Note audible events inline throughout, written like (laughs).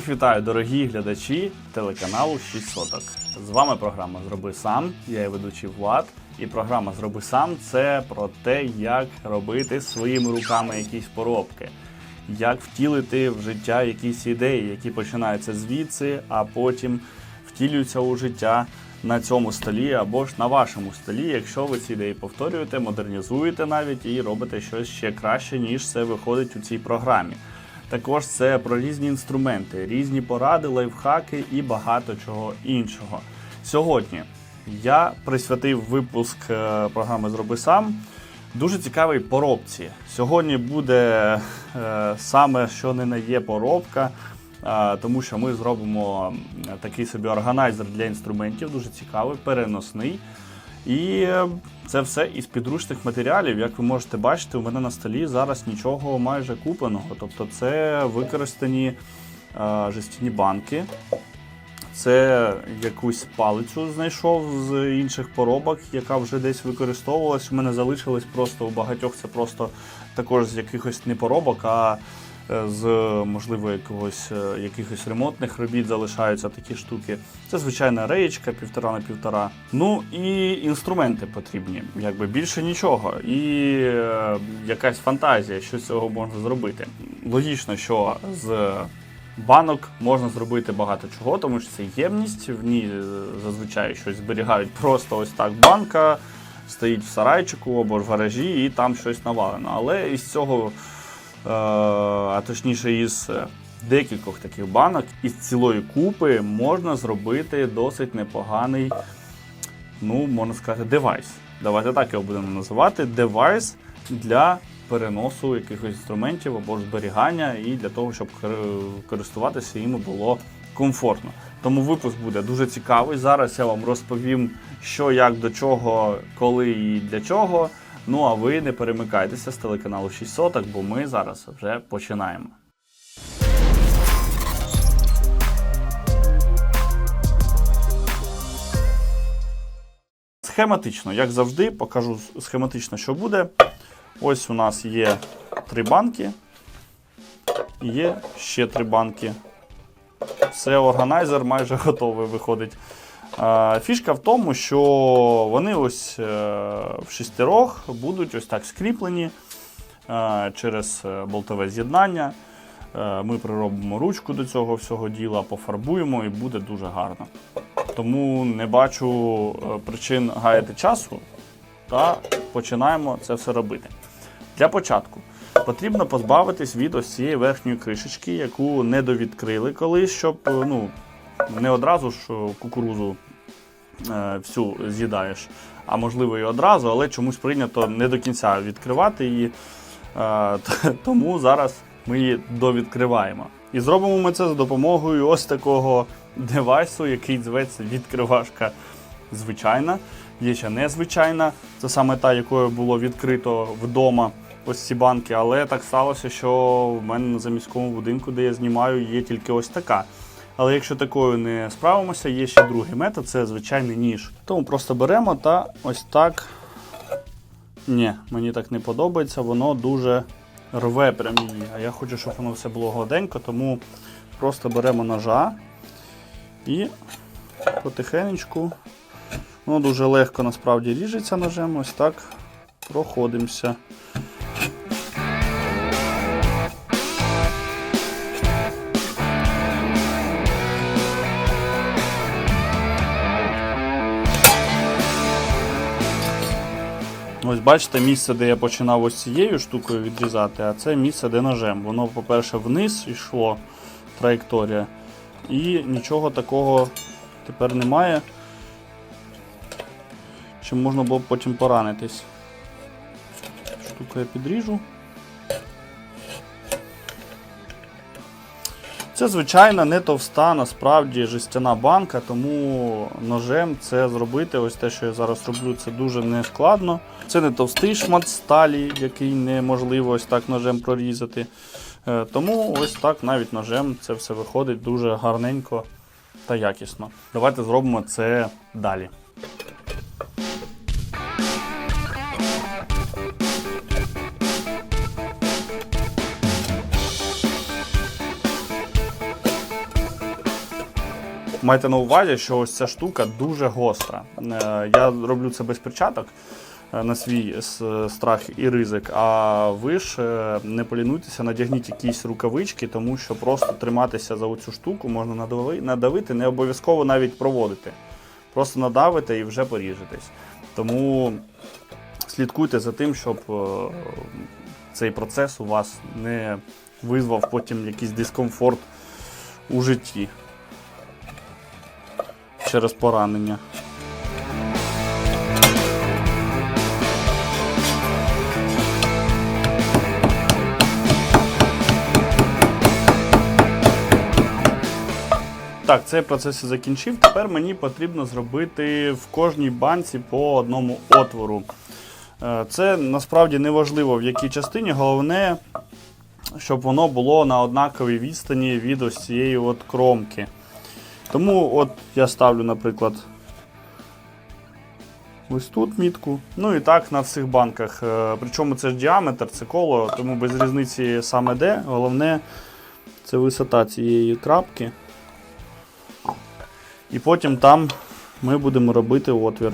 Всіх вітаю, дорогі глядачі телеканалу 6 соток. З вами програма Зроби сам. Я її ведучий Влад. І програма Зроби сам це про те, як робити своїми руками якісь поробки, як втілити в життя якісь ідеї, які починаються звідси, а потім втілюються у життя на цьому столі або ж на вашому столі, якщо ви ці ідеї повторюєте, модернізуєте навіть і робите щось ще краще, ніж це виходить у цій програмі. Також це про різні інструменти, різні поради, лайфхаки і багато чого іншого. Сьогодні я присвятив випуск е, програми Зроби сам дуже цікавій поробці. Сьогодні буде е, саме що не на є поробка, е, тому що ми зробимо такий собі органайзер для інструментів, дуже цікавий, переносний. І е, це все із підручних матеріалів. Як ви можете бачити, у мене на столі зараз нічого майже купленого. Тобто це використані е, жестяні банки. Це якусь палицю знайшов з інших поробок, яка вже десь використовувалась. У мене залишилось просто у багатьох це просто також з якихось не поробок, а з можливо якогось е, якихось ремонтних робіт залишаються такі штуки. Це звичайна реєчка, півтора на півтора. Ну і інструменти потрібні, якби більше нічого. І е, якась фантазія, що з цього можна зробити. Логічно, що з банок можна зробити багато чого, тому що це ємність. В ній е, зазвичай щось зберігають просто ось так банка. Стоїть в сарайчику або в гаражі, і там щось навалено. Але із цього, е, а точніше, із е, декількох таких банок, із цілої купи можна зробити досить непоганий, ну, можна сказати, девайс. Давайте так його будемо називати. Девайс для переносу якихось інструментів або зберігання, і для того, щоб користуватися їм було комфортно. Тому випуск буде дуже цікавий. Зараз я вам розповім, що, як, до чого, коли і для чого. Ну а ви не перемикайтеся з телеканалу 6 соток, бо ми зараз вже починаємо. Схематично, як завжди, покажу схематично, що буде. Ось у нас є три банки. Є ще три банки. Все, органайзер майже (laughs) готовий виходить. Фішка в тому, що вони ось е, в шестерох будуть ось так скріплені е, через е, болтове з'єднання. Ми приробимо ручку до цього всього діла, пофарбуємо і буде дуже гарно. Тому не бачу причин гаяти часу та починаємо це все робити. Для початку потрібно позбавитись від ось цієї верхньої кришечки, яку не довідкрили колись, щоб ну, не одразу ж е, кукурузу е, всю з'їдаєш, а можливо і одразу, але чомусь прийнято не до кінця відкривати її. Е, (laughs) Тому зараз ми її довідкриваємо. І зробимо ми це за допомогою ось такого девайсу, який зветься відкривашка звичайна. Є ще незвичайна. Це саме та, якою було відкрито вдома ось ці банки. Але так сталося, що в мене на заміському будинку, де я знімаю, є тільки ось така. Але якщо такою не справимося, є ще другий метод це звичайний ніж. Тому просто беремо та ось так. Ні, мені так не подобається, воно дуже рве прям. А я хочу, щоб воно все було гладенько, тому просто беремо ножа і потихенечку. Воно дуже легко насправді ріжеться ножем, ось так проходимося. Ось бачите місце, де я починав ось цією штукою відрізати, а це місце, де ножем. Воно, по-перше, вниз йшло траєкторія, і нічого такого тепер немає. Чим можна було б потім поранитись. Штуку я підріжу. Це, звичайно, не товста, насправді жестяна банка, тому ножем це зробити, ось те, що я зараз роблю, це дуже нескладно. Це не товстий шмат сталі, який неможливо ось так ножем прорізати. Е, Тому ось так навіть ножем це все виходить дуже гарненько та якісно. Давайте зробимо це далі. Майте на увазі, що ось ця штука дуже гостра. Е, Я роблю це без перчаток на свій страх і ризик. А ви ж е, не полінуйтеся, надягніть якісь рукавички, тому що просто триматися за оцю штуку можна надави- надавити, не обов'язково навіть проводити. Просто надавите і вже поріжетесь. Тому слідкуйте за тим, щоб е, цей процес у вас не визвав потім якийсь дискомфорт у житті через поранення. Так, цей процес я закінчив. Тепер мені потрібно зробити в кожній банці по одному отвору. Е, Це насправді не важливо в якій частині, головне, щоб воно було на однаковій відстані від ось цієї от кромки. Тому от я ставлю, наприклад, ось тут мітку. Ну і так на всіх банках. Е, Причому це ж діаметр, це коло, тому без різниці саме де. Головне це висота цієї крапки. І потім там ми будемо робити отвір.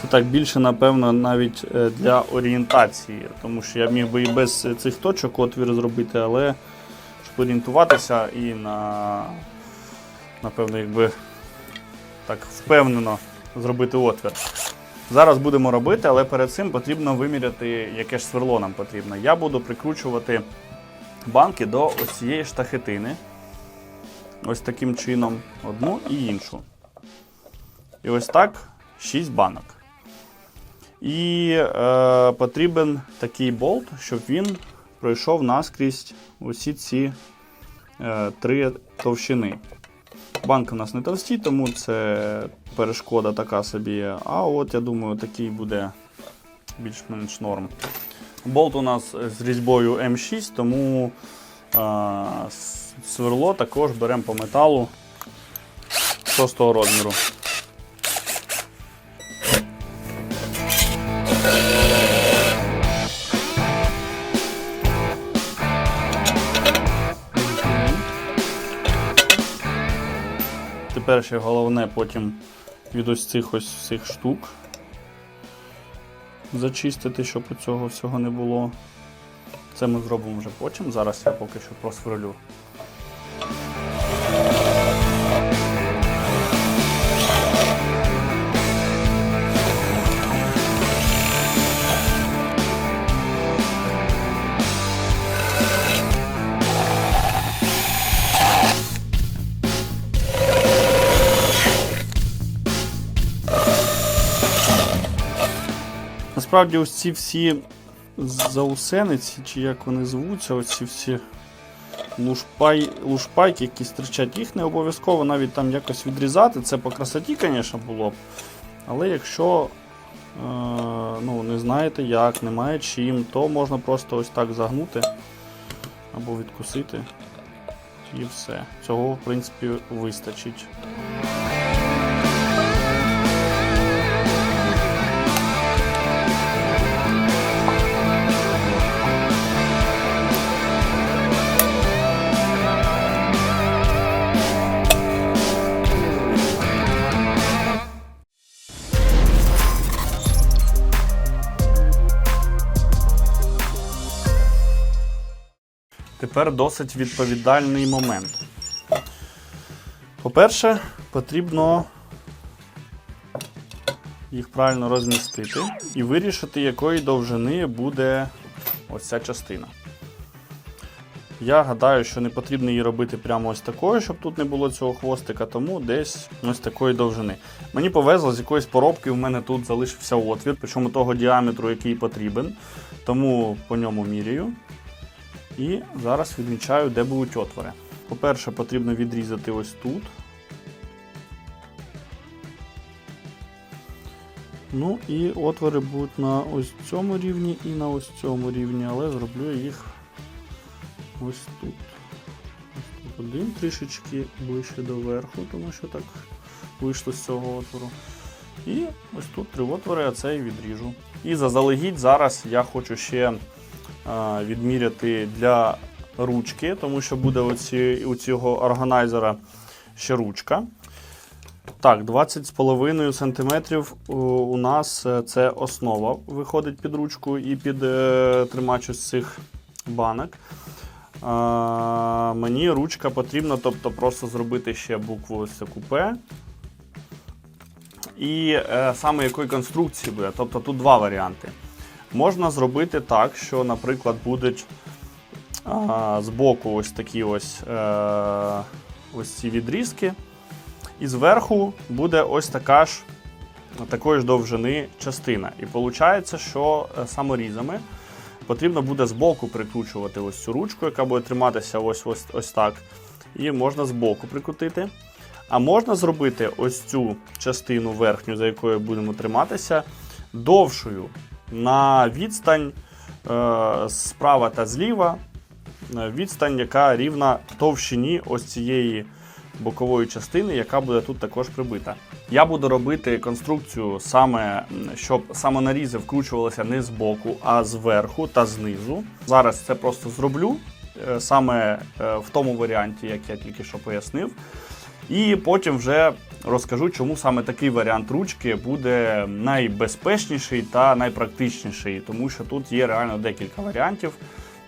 Це так більше, напевно, навіть е, для орієнтації, тому що я міг би і без цих точок отвір зробити, але щоб орієнтуватися і на, напевно, якби так впевнено зробити отвір. Зараз будемо робити, але перед цим потрібно виміряти, яке ж сверло нам потрібно. Я буду прикручувати банки до ось цієї штахетини. Ось таким чином, одну і іншу. І ось так 6 банок. І е, потрібен такий болт, щоб він пройшов наскрізь усі ці е, три товщини. Банки у нас не товсті, тому це перешкода така собі. А от я думаю, такий буде більш-менш норм. Болт у нас з різьбою М6, тому е, сверло також беремо по металу шостого розміру. Тепер ще головне потім від ось цих ось всіх штук зачистити, щоб у цього всього не було. Це ми зробимо вже потім. Зараз я поки що просверлю. Насправді, ось ці всі заусениці, чи як вони звуться, ось ці всі лушпай, лушпайки, які стирчать, їх не обов'язково навіть там якось відрізати. Це по красоті, звісно, було б. Але якщо е, ну, не знаєте як, немає чим, то можна просто ось так загнути або відкусити. І все. Цього, в принципі, вистачить. Тепер досить відповідальний момент. По-перше, потрібно їх правильно розмістити і вирішити, якої довжини буде ось ця частина. Я гадаю, що не потрібно її робити прямо ось такою, щоб тут не було цього хвостика, тому десь ось такої довжини. Мені повезло, з якоїсь поробки в мене тут залишився отвір, причому того діаметру, який потрібен. Тому по ньому міряю. І зараз відмічаю, де будуть отвори. По-перше, потрібно відрізати ось тут. Ну і отвори будуть на ось цьому рівні і на ось цьому рівні, але зроблю їх ось тут. Ось тут один трішечки ближче до верху, тому що так вийшло з цього отвору. І ось тут три отвори, а цей відріжу. І заздалегідь зараз я хочу ще відміряти для ручки, тому що буде оці, у цього органайзера ще ручка. Так, 20,5 см у, нас е, це основа виходить під ручку і під е, тримач ось цих банок. А, мені ручка потрібна, тобто просто зробити ще букву ось таку П. І е, саме якої конструкції буде. Тобто тут два варіанти. Можна зробити так, що, наприклад, будуть а, збоку ось такі ось, е, ось ці відрізки. І зверху буде ось така ж такої ж довжини частина. І виходить, що е, саморізами потрібно буде збоку прикручувати ось цю ручку, яка буде триматися ось, ось, ось так. І можна збоку прикрутити. А можна зробити ось цю частину верхню, за якою будемо триматися, довшою на відстань е, справа та зліва. е, Відстань, яка рівна товщині ось цієї бокової частини, яка буде тут також прибита. Я буду робити конструкцію саме, щоб самонарізи вкручувалися не з боку, а зверху та знизу. Зараз це просто зроблю е, саме в тому варіанті, як я тільки що пояснив. І потім вже розкажу, чому саме такий варіант ручки буде найбезпечніший та найпрактичніший, тому що тут є реально декілька варіантів.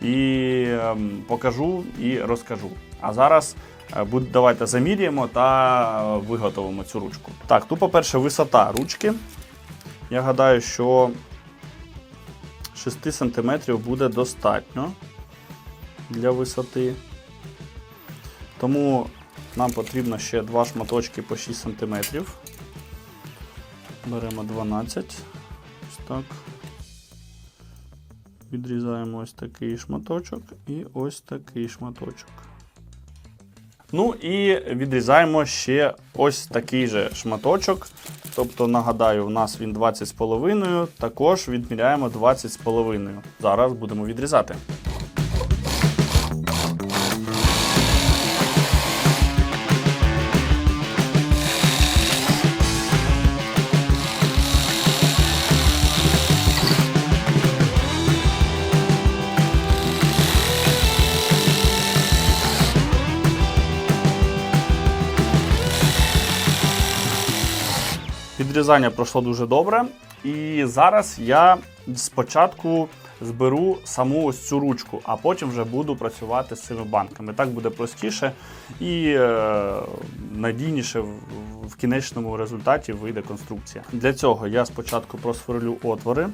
І ем, покажу і розкажу. А зараз е, давайте заміряємо та е, виготовимо цю ручку. Так, тут, по-перше, висота ручки. Я гадаю, що 6 см буде достатньо для висоти. Тому нам потрібно ще два шматочки по 6 см. Беремо 12. Ось так. Відрізаємо ось такий шматочок і ось такий шматочок. Ну і відрізаємо ще ось такий же шматочок. Тобто, нагадаю, у нас він 20,5, також відміряємо 20,5. Зараз будемо відрізати. Підрізання пройшло дуже добре. І зараз я спочатку зберу саму ось цю ручку, а потім вже буду працювати з цими банками. Так буде простіше і е, надійніше в кінечному результаті вийде конструкція. Для цього я спочатку просверлю отвори.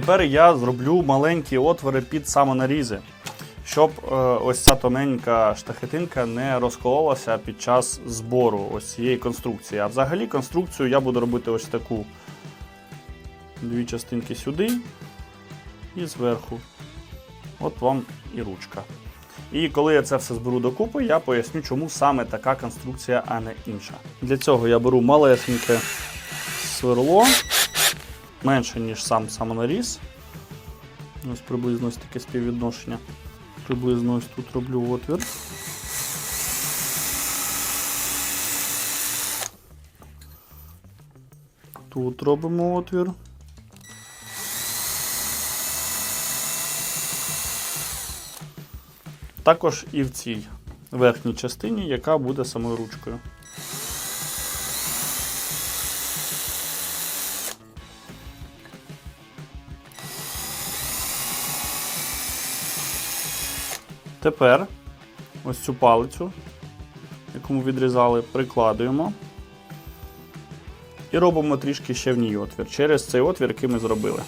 Тепер я зроблю маленькі отвори під самонарізи, щоб е, ось ця тоненька штахетинка не розкололася під час збору ось цієї конструкції. А взагалі конструкцію я буду робити ось таку. Дві частинки сюди і зверху. От вам і ручка. І коли я це все зберу докупи, я поясню, чому саме така конструкція, а не інша. Для цього я беру малесеньке сверло менше, ніж сам самонаріз. Ось приблизно ось таке співвідношення. Приблизно ось тут роблю отвір. Тут робимо отвір. Також і в цій верхній частині, яка буде самою ручкою. Тепер ось цю палицю, яку ми відрізали, прикладуємо і робимо трішки ще в ній отвір через цей отвір, який ми зробили.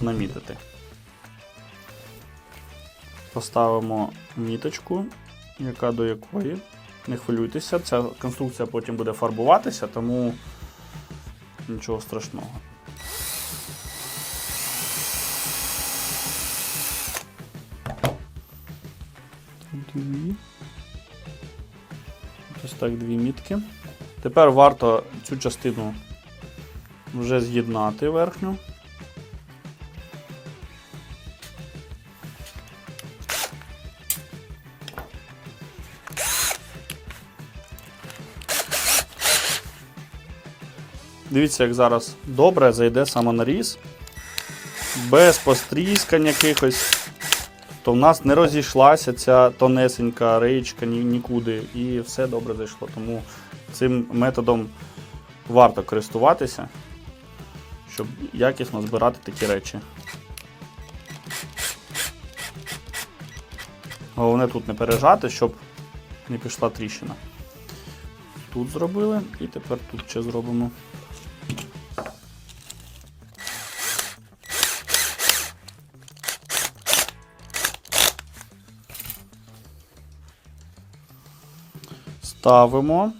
Намітити. Поставимо міточку, яка до якої. Не хвилюйтеся, ця конструкція потім буде фарбуватися, тому нічого страшного. Дві. Ось так, дві мітки. Тепер варто цю частину вже з'єднати верхню. Дивіться, як зараз добре зайде самонаріз. Без постріскань якихось. То в нас не розійшлася ця тонесенька реєчка ні, нікуди. І все добре зайшло. Тому цим методом варто користуватися, щоб якісно збирати такі речі. Головне тут не пережати, щоб не пішла тріщина. Тут зробили і тепер тут ще зробимо. Ставимо.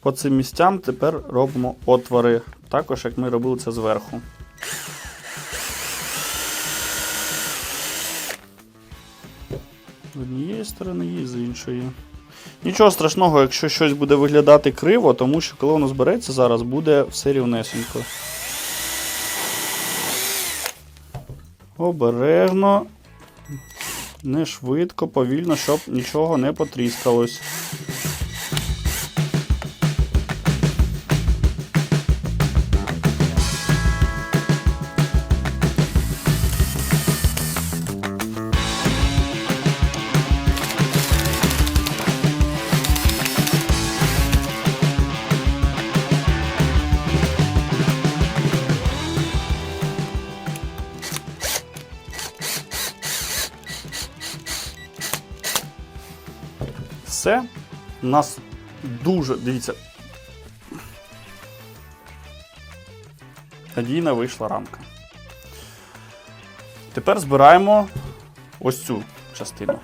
По цим місцям тепер робимо отвори, також як ми робили це зверху. З однієї сторони і з іншої. Нічого страшного, якщо щось буде виглядати криво, тому що коли воно збереться зараз, буде все рівнесенько. Обережно, не швидко, повільно, щоб нічого не потріскалось. У нас дуже, дивіться. Надійна вийшла рамка. Тепер збираємо ось цю частину.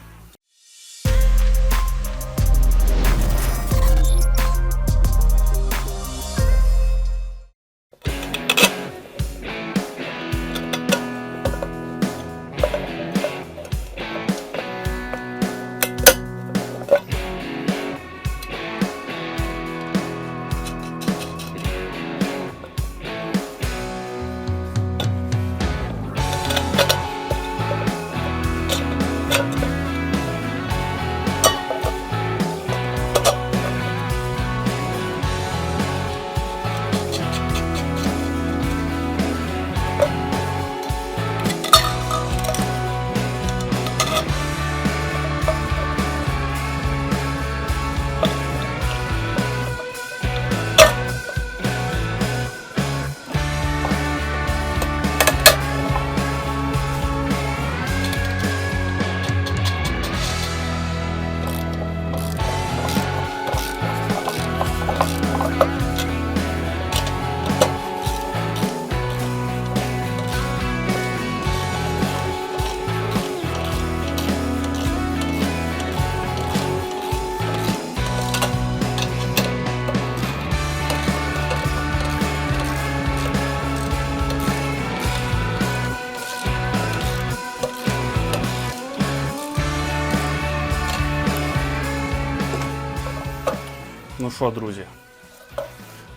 Що, друзі,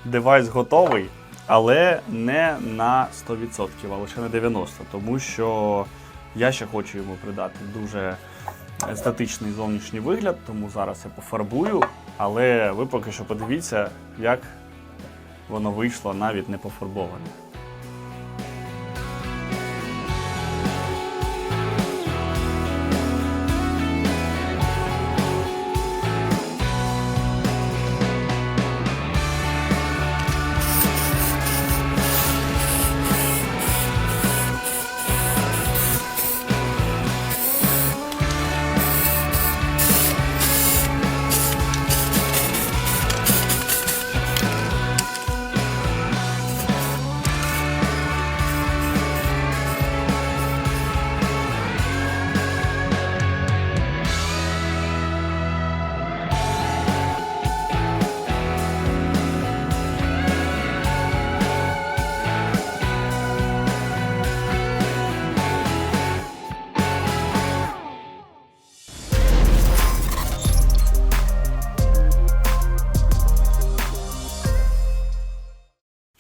девайс готовий, але не на 100%, а лише на 90%, тому що я ще хочу йому придати дуже естетичний зовнішній вигляд, тому зараз я пофарбую, але ви поки що подивіться, як воно вийшло навіть не пофарбоване.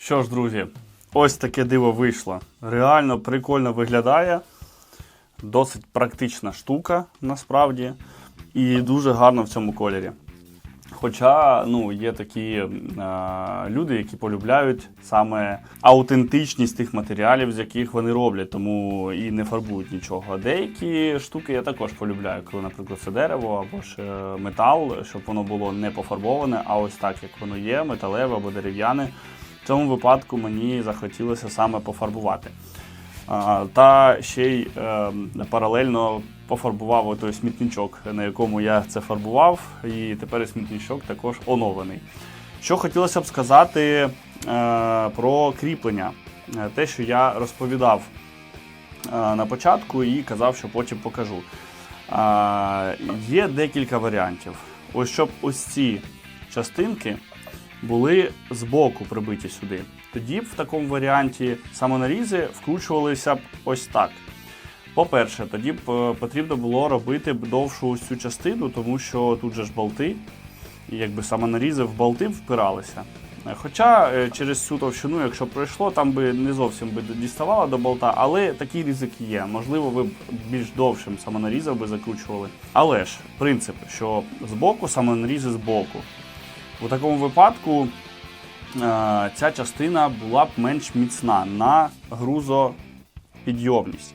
Що ж, друзі, ось таке диво вийшло. Реально прикольно виглядає. Досить практична штука насправді. І дуже гарно в цьому кольорі. Хоча ну, є такі е, люди, які полюбляють саме аутентичність тих матеріалів, з яких вони роблять, тому і не фарбують нічого. Деякі штуки я також полюбляю, коли, наприклад, це дерево або ж е, метал, щоб воно було не пофарбоване, а ось так, як воно є, металеве або дерев'яне. В цьому випадку мені захотілося саме пофарбувати. Та ще й е, паралельно пофарбував той смітничок, на якому я це фарбував, і тепер смітничок також оновлений. Що хотілося б сказати е, про кріплення, Е, те, що я розповідав на початку і казав, що потім покажу. Є декілька варіантів. Ось щоб ось ці частинки були збоку прибиті сюди. Тоді б в такому варіанті самонарізи вкручувалися б ось так. По-перше, тоді б е, потрібно було робити б довшу цю частину, тому що тут же ж болти, і якби самонарізи в болти впиралися. Е, Хоча е, через цю товщину, якщо пройшло, там би не зовсім би діставало до болта, але такий ризик є. Можливо, ви б більш довшим самонарізом би закручували. Але ж принцип, що збоку самонарізи збоку. У такому випадку е, ця частина була б менш міцна на грузопідйомність.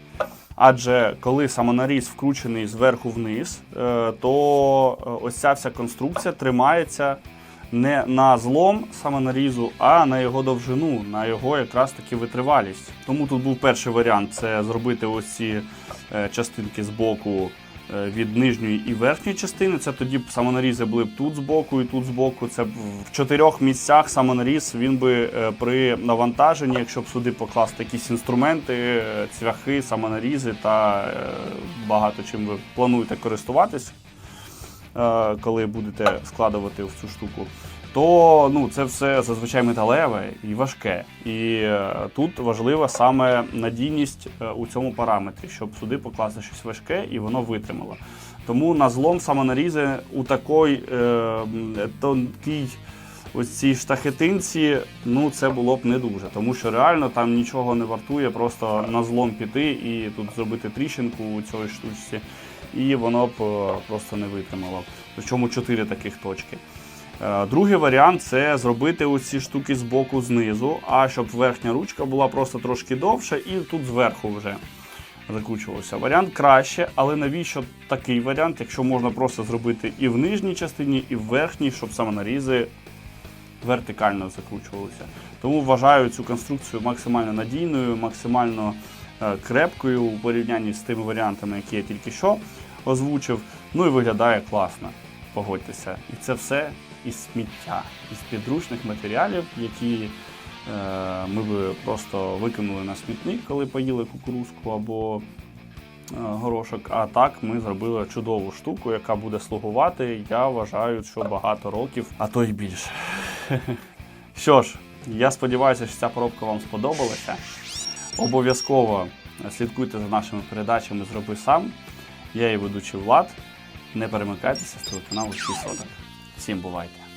Адже коли самонаріз вкручений зверху вниз, е, то е, ось ця вся конструкція тримається не на злом самонарізу, а на його довжину, на його якраз таки витривалість. Тому тут був перший варіант це зробити ось ці частинки з боку від нижньої і верхньої частини. Це тоді б самонарізи були б тут збоку і тут збоку. Це б в чотирьох місцях самонаріз він би е, при навантаженні, якщо б сюди покласти якісь інструменти, е, цвяхи, самонарізи та е, багато чим ви плануєте користуватись, е, коли будете складувати в цю штуку. То ну, це все зазвичай металеве і важке. І е, тут важлива саме надійність е, у цьому параметрі, щоб сюди покласти щось важке і воно витримало. Тому на злом самонарізи у такій е, тонкій ось цій штахетинці, ну це було б не дуже, тому що реально там нічого не вартує, просто на злом піти і тут зробити тріщинку у цій штучці, і воно б е, просто не витримало. Причому чотири таких точки. Е, Другий варіант це зробити оці штуки з боку знизу, а щоб верхня ручка була просто трошки довша і тут зверху вже закручувався. Варіант краще, але навіщо такий варіант, якщо можна просто зробити і в нижній частині, і в верхній, щоб самонарізи вертикально закручувалися. Тому вважаю цю конструкцію максимально надійною, максимально е, крепкою у порівнянні з тими варіантами, які я тільки що озвучив. Ну і виглядає класно, погодьтеся. І це все із сміття, із підручних матеріалів, які е, ми би просто викинули на смітник, коли поїли кукурузку або е, горошок. А так ми зробили чудову штуку, яка буде слугувати. Я вважаю, що багато років, а то й більше. (laughs) Що ж, я сподіваюся, що ця поробка вам сподобалася. Обов'язково слідкуйте за нашими передачами Зроби сам. Я її ведучий Влад. Не перемикайтеся з телеканалу 6 соток. Всім бувайте!